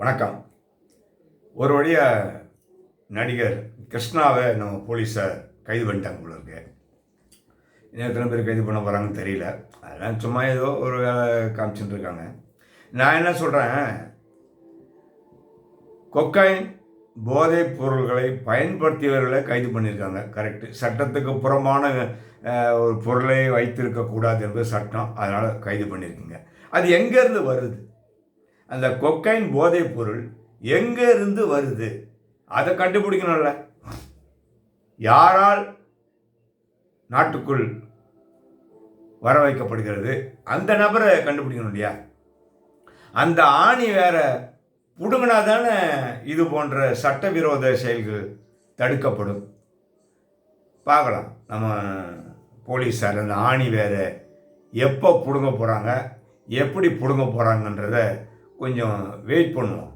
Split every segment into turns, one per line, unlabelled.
வணக்கம். ஒரு வழியாக நடிகர் கிருஷ்ணாவை நம்ம போலீஸை கைது பண்ணிட்டாங்க போல இருக்கு. இன்னும் எத்தனை பேர் கைது பண்ண போகிறாங்கன்னு தெரியல. அதெல்லாம் சும்மா ஏதோ ஒரு வேலை காமிச்சுட்டு இருக்காங்க. நான் என்ன சொல்கிறேன் கொக்கைன் போதைப் பொருள்களை பயன்படுத்தியவர்களை கைது பண்ணியிருக்காங்க. கரெக்டு சட்டத்துக்கு புறமான ஒரு பொருளை வைத்திருக்கக்கூடாது என்பது சட்டம். அதனால் கைது பண்ணியிருக்கீங்க. அது எங்கேருந்து வருது? அந்த கொக்கைன் போதைப் பொருள் எங்கே இருந்து வருது? அதை கண்டுபிடிக்கணும்ல. யாரால் நாட்டுக்குள் வர வைக்கப்படுகிறது? அந்த நபரை கண்டுபிடிக்கணும் இல்லையா? அந்த ஆணி வேற புடுங்கினா தானே இது போன்ற சட்டவிரோத செயல்கள் தடுக்கப்படும். பார்க்கலாம். நம்ம போலீஸார் அந்த ஆணி வேற எப்போ பிடுங்க போகிறாங்க எப்படி பிடுங்க போகிறாங்கன்றத கொஞ்சம் வெயிட் பண்ணுவோம்.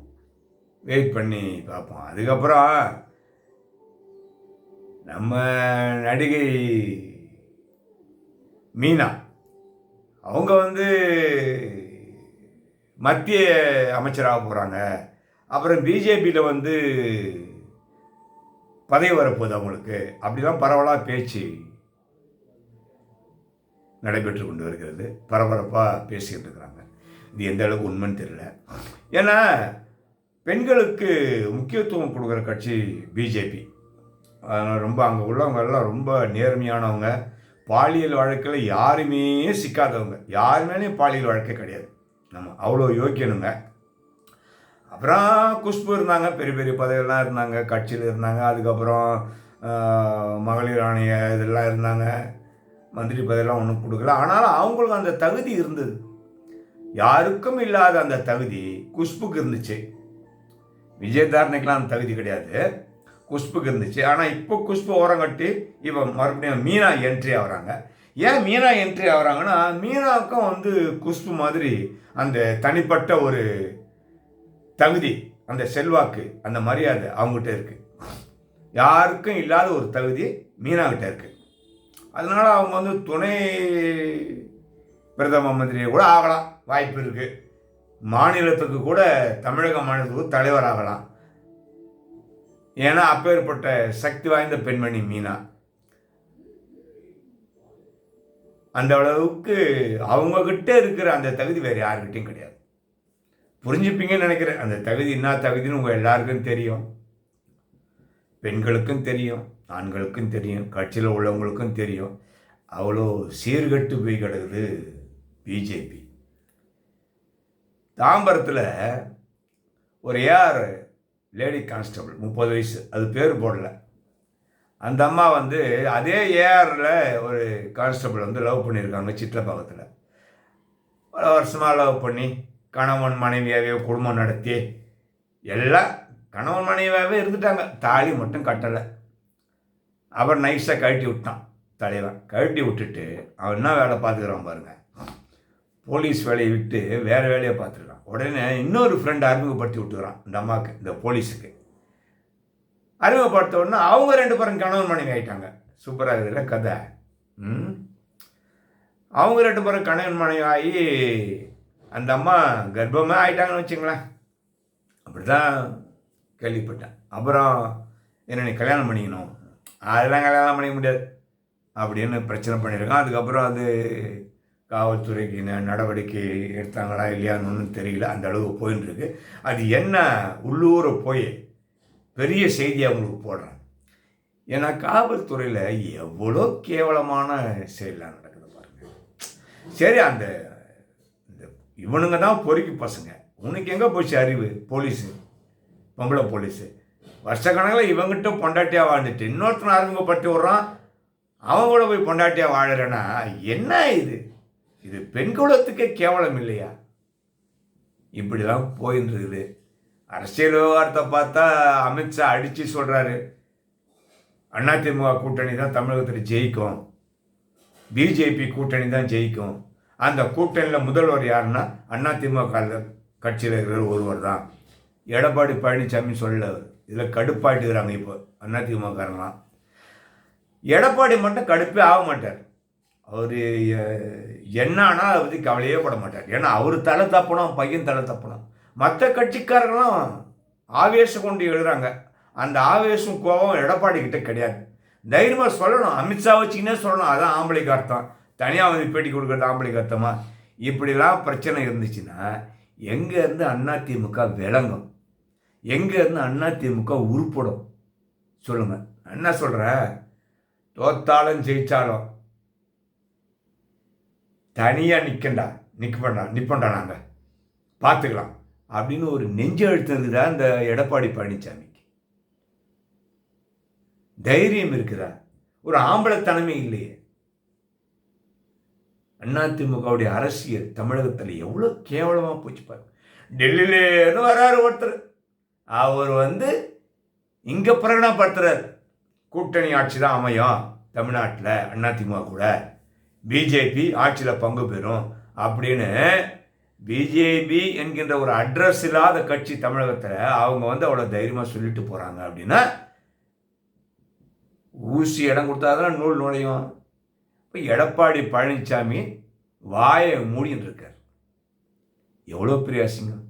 வெயிட் பண்ணி பார்ப்போம். அதுக்கப்புறம் நம்ம நடிகை மீனா அவங்க வந்து மத்திய அமைச்சராக போகிறாங்க அப்புறம் பிஜேபியில் வந்து பதவி வரப்போகுது அவங்களுக்கு. அப்படிலாம் பரவலாக பேச்சு நடைபெற்று கொண்டு வருகிறது. பரபரப்பாக பேசிக்கிட்டு இருக்கிறாங்க. இது எந்த அளவுக்கு உண்மைன்னு தெரியல. ஏன்னா பெண்களுக்கு முக்கியத்துவம் கொடுக்குற கட்சி பிஜேபி. அதனால் ரொம்ப அங்கே உள்ளவங்க எல்லாம் ரொம்ப நேர்மையானவங்க. பாலியல் வழக்கில் யாருமே சிக்காதவங்க. யாருமே பாலியல் வழக்கே கிடையாது. நம்ம அவ்வளோ யோக்கியனுங்க. அப்புறம் குஷ்பு இருந்தாங்க பெரிய பெரிய பதவியெல்லாம் இருந்தாங்க கட்சியில் இருந்தாங்க. அதுக்கப்புறம் மகளிர் ஆணைய இதெல்லாம் இருந்தாங்க. மந்திரி பதவியெல்லாம் ஒன்றும் கொடுக்கல. ஆனாலும் அவங்களுக்கு அந்த தகுதி இருந்தது. யாருக்கும் இல்லாத அந்த தகுதி குஷ்புக்கு இருந்துச்சு. விஜயதாரணைக்கெலாம் அந்த தகுதி கிடையாது. குஷ்புக்கு இருந்துச்சு. ஆனால் இப்போ குஷ்பு ஓரம் கட்டி இப்போ மறுபடியும் மீனா என்ட்ரி ஆகிறாங்க. ஏன் மீனா என்ட்ரி ஆகிறாங்கன்னா மீனாவுக்கும் வந்து குஷ்பு மாதிரி அந்த தனிப்பட்ட ஒரு தகுதி அந்த செல்வாக்கு அந்த மரியாதை அவங்ககிட்ட இருக்குது யாருக்கும் இல்லாத ஒரு தகுதி மீனாகிட்ட இருக்குது அதனால அவங்க வந்து துணை பிரதம மந்திரியை கூட ஆகலாம். வாய்ப்பு இருக்குது மாநிலத்துக்கு கூட தமிழக மாநிலத்துக்கு தலைவராகலாம் ஏன்னா அப்பேற்பட்ட சக்தி வாய்ந்த பெண்மணி மீனா. அந்த அளவுக்கு அவங்கக்கிட்ட இருக்கிற அந்த தகுதி வேறு யாருக்கிட்டையும் கிடையாது. புரிஞ்சுப்பீங்கன்னு நினைக்கிறேன். அந்த தகுதி என்ன தகுதின்னு உங்கள் எல்லாருக்கும் தெரியும். பெண்களுக்கும் தெரியும். ஆண்களுக்கும் தெரியும். கட்சியில் உள்ளவங்களுக்கும் தெரியும். அவ்வளோ சீர்கட்டு போய் கிடக்குது. பிஜேபி. தாம்பரத்தில் ஒரு ஏஆர் லேடி கான்ஸ்டபிள் முப்பது வயசு. அது பேர் போடல. அந்த அம்மா வந்து அதே ஏஆரில் ஒரு கான்ஸ்டபிள் வந்து லவ் பண்ணியிருக்காங்க சிட்லப்பாக்கத்தில் பல வருஷமாக லவ் பண்ணி கணவன் மனைவியாகவே குடும்பம் நடத்தி எல்லாம் கணவன் மனைவியாகவே இருந்துட்டாங்க. தாலி மட்டும் கட்டலை. அப்புறம் நைஸாக கழட்டி விட்டான் தலைவன். கழட்டி விட்டுட்டு அவன் என்ன வேலை பார்த்துக்கிறான் பாருங்கள் போலீஸ் வேலையை விட்டு வேறு வேலையை பார்த்துருக்கான். உடனே இன்னொரு ஃப்ரெண்ட் அறிமுகப்படுத்தி விட்டுறான் இந்த அம்மாவுக்கு இந்த போலீஸுக்கு. அறிமுகப்படுத்த உடனே அவங்க ரெண்டு பேரும் கணவன் மனைவி ஆகிட்டாங்க சூப்பராக இருக்குதுல்ல கதை. ம்? அவங்க ரெண்டு பேரும் கணவன் மனைவி ஆகி அந்த அம்மா கர்ப்பமாக ஆயிட்டாங்கன்னு வச்சுங்களேன். அப்படி தான் கேள்விப்பட்டேன். அப்புறம் என்ன நீ கல்யாணம் பண்ணிக்கணும். அதெல்லாம் கல்யாணம் பண்ணிக்க முடியாது. அப்படின்னு பிரச்சனை பண்ணியிருக்கான். அதுக்கப்புறம் அது காவல்துறைக்கு நடவடிக்கை எடுத்தாங்களா இல்லையான்னு ஒன்றும் தெரியல அந்த அளவு போயின்னு இருக்கு. அது என்ன உள்ளூர போய் பெரிய செய்தி அவங்களுக்கு போடுறேன். ஏன்னா காவல்துறையில் எவ்வளோ கேவலமான செயலாம் நடக்குது பாருங்க. சரி அந்த இந்த இவனுங்க தான் பொறுக்கி பசங்க. உனக்கு எங்கே போச்சு அறிவு? போலீஸு. பொம்பளை போலீஸு. வருஷக்கணக்கில் இவங்கிட்ட பொண்டாட்டியாக வாழ்ந்துட்டு இன்னொருத்தனை அறிமுகப்பட்டு விட்றான். அவன் கூட போய் பொண்டாட்டியாக வாழறேன்னா என்ன இது? இது பெண்குலத்துக்கே கேவலம் இல்லையா? இப்படிலாம் போயின்னு இருக்குது அரசியல் விவகாரத்தை பார்த்தா அமித்ஷா அடித்து சொல்கிறாரு அதிமுக கூட்டணி தான் தமிழகத்தில் ஜெயிக்கும். பிஜேபி கூட்டணி தான் ஜெயிக்கும். அந்த கூட்டணியில் முதல்வர் யாருன்னா அதிமுக கட்சியில் இருக்கிற ஒருவர் தான். எடப்பாடி பழனிசாமி சொல்ல இதில் கடுப்பாட்டுக்கிறாங்க இப்போ அதிமுகலாம் எடப்பாடி மட்டும் கடுப்பே ஆக மாட்டார். அவர் என்னன்னா அதை பற்றி கவலையே பட மாட்டார். ஏன்னா அவர் தலை தப்பணும் பையன் தலை தப்பணும். மற்ற கட்சிக்காரர்களும் ஆவேசம் கொண்டு எழுதுறாங்க அந்த ஆவேசம் கோபம் எடப்பாடி கிட்ட கிடையாது. தைரியமாக சொல்லணும். அமித்ஷா வச்சிங்கன்னே சொல்லணும். அதான் ஆம்பளைக்கு அர்த்தம். தனியாக வந்து பேட்டி கொடுக்குறது ஆம்பளைக்கு அர்த்தமா? இப்படிலாம் பிரச்சனை இருந்துச்சுன்னா எங்கேருந்து அதிமுக விளங்கும்? எங்கேருந்து அதிமுக உருப்படும்? சொல்லுங்கள் என்ன சொல்கிற தோத்தாலும் ஜெயித்தாலும் தனியாக நிற்கண்டா நிற்பண்டா நிற்பண்டா நாங்கள் பார்த்துக்கலாம் அப்படின்னு ஒரு நெஞ்சு அழுத்தம் இந்த எடப்பாடி பழனிசாமிக்கு தைரியம் இருக்குதா? ஒரு ஆம்பளைத்தனமே இல்லையே. அதிமுகவுடைய அரசியல் தமிழகத்தில் எவ்வளோ கேவலமாக போச்சு பாருங்க. டெல்லியிலேருந்து வராரு ஒருத்தர். அவர் வந்து இங்கே பிரகடனப்படுத்துறார். கூட்டணி ஆட்சி தான் அமையும் தமிழ்நாட்டில் அதிமுக கூட. பிஜேபி ஆட்சியில் பங்கு பெறும் அப்படின்னு பிஜேபி என்கின்ற ஒரு அட்ரஸ் இல்லாத கட்சி தமிழகத்தில் அவங்க வந்து அவ்வளோ தைரியமாக சொல்லிட்டு போகிறாங்க அப்படின்னா ஊசி இடம் கொடுத்தாதான் நூல் நுழையும்? இப்போ எடப்பாடி பழனிசாமி வாயை மூடின்னு இருக்கார். எவ்வளோ பெரிய அசிங்கம்.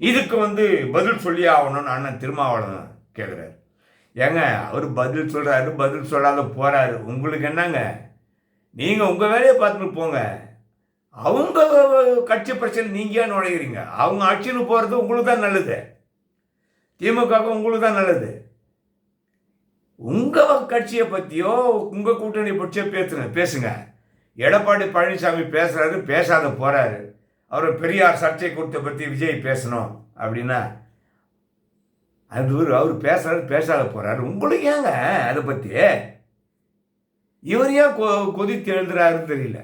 இதுக்கு வந்து பதில் சொல்லி ஆகணும்னு அண்ணன் திருமாவளவன் கேட்குறாரு ஏங்க அவர் பதில் சொல்கிறாரு பதில் சொல்லாத போகிறாரு உங்களுக்கு என்னங்க? நீங்கள் உங்கள் வேலையை பார்த்துட்டு போங்க. அவங்க கட்சி பிரச்சனை நீங்கள் ஏன் நுழைகிறீங்க அவங்க ஆட்சின்னு போகிறது உங்களுக்கு தான் நல்லது. திமுகவுக்கு உங்களுக்கு தான் நல்லது. உங்கள் கட்சியை பற்றியோ உங்கள் கூட்டணி பற்றியோ பேசுங்க பேசுங்க. எடப்பாடி பழனிசாமி பேசுகிறாரு பேசாத போகிறாரு அவர் பெரியார் சர்ச்சை கொடுத்த பற்றி விஜய் பேசணும் அப்படின்னா அது ஒரு அவர் பேசுகிறாரு பேசாத போகிறாரு உங்களுக்கு ஏங்க அதை பற்றி இவர் ஏன் கொ கொதித்து எழுதுறாருன்னு தெரியல.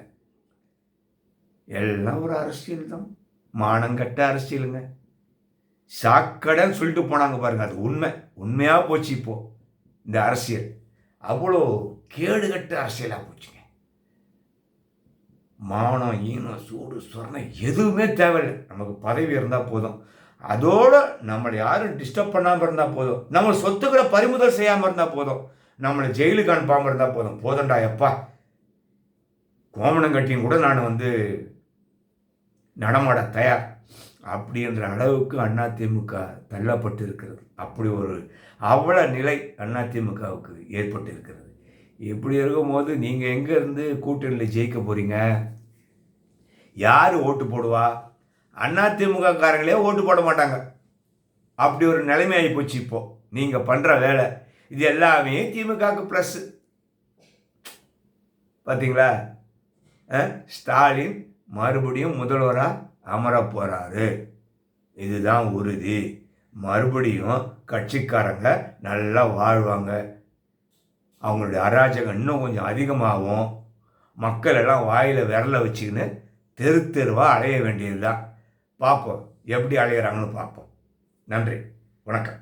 எல்லாம் ஒரு அரசியல் தான். மானங்கட்ட அரசியலுங்க. சாக்கடைன்னு சொல்லிட்டு போனாங்க பாருங்க அது உண்மை. உண்மையாக போச்சு இப்போ இந்த அரசியல். அவ்வளோ கேடுகட்ட அரசியலாக போச்சுங்க. மானம் ஈனம் சூடு சொரணம் எதுவுமே தேவையில்லை. நமக்கு பதவி இருந்தால் போதும். அதோடு நம்மளை யாரும் டிஸ்டர்ப் பண்ணாமல் இருந்தால் போதும். நம்ம சொத்துக்களை பறிமுதல் செய்யாமல் இருந்தால் போதும். நம்மளை ஜெயிலுக்கு அனுப்பாமல் இருந்தால் போதும். போதண்டா எப்பா கோமணம் கட்டியும் கூட நான் வந்து நடமாட தயார். அப்படின்ற அளவுக்கு அதிமுக தள்ளப்பட்டு இருக்கிறது அப்படி ஒரு அவ்வளோ நிலை அதிமுகவுக்கு ஏற்பட்டு இருக்கிறது இப்படி இருக்கும்போது நீங்கள் எங்கேருந்து கூட்டணியில் ஜெயிக்க போகிறீங்க யார் ஓட்டு போடுவா? அண்ணா காரங்களே ஓட்டு போட மாட்டாங்க. அப்படி ஒரு நிலைமை ஆகி போச்சு இப்போது நீங்கள் பண்ணுற வேலை இது எல்லாமே திமுகவுக்கு ப்ளஸ்ஸு பார்த்தீங்களா ஸ்டாலின் மறுபடியும் முதல்வராக அமர போகிறாரு இதுதான் உறுதி. மறுபடியும் கட்சிக்காரங்க நல்லா வாழ்வாங்க. அவங்களுடைய அராஜகம் இன்னும் கொஞ்சம் அதிகமாகும். மக்கள் எல்லாம் வாயில் விரல வச்சுக்கின்னு தெரு தெருவாக அலைய வேண்டியது தான் பார்ப்போம். எப்படி அலையிறாங்கன்னு பார்ப்போம். நன்றி. வணக்கம்.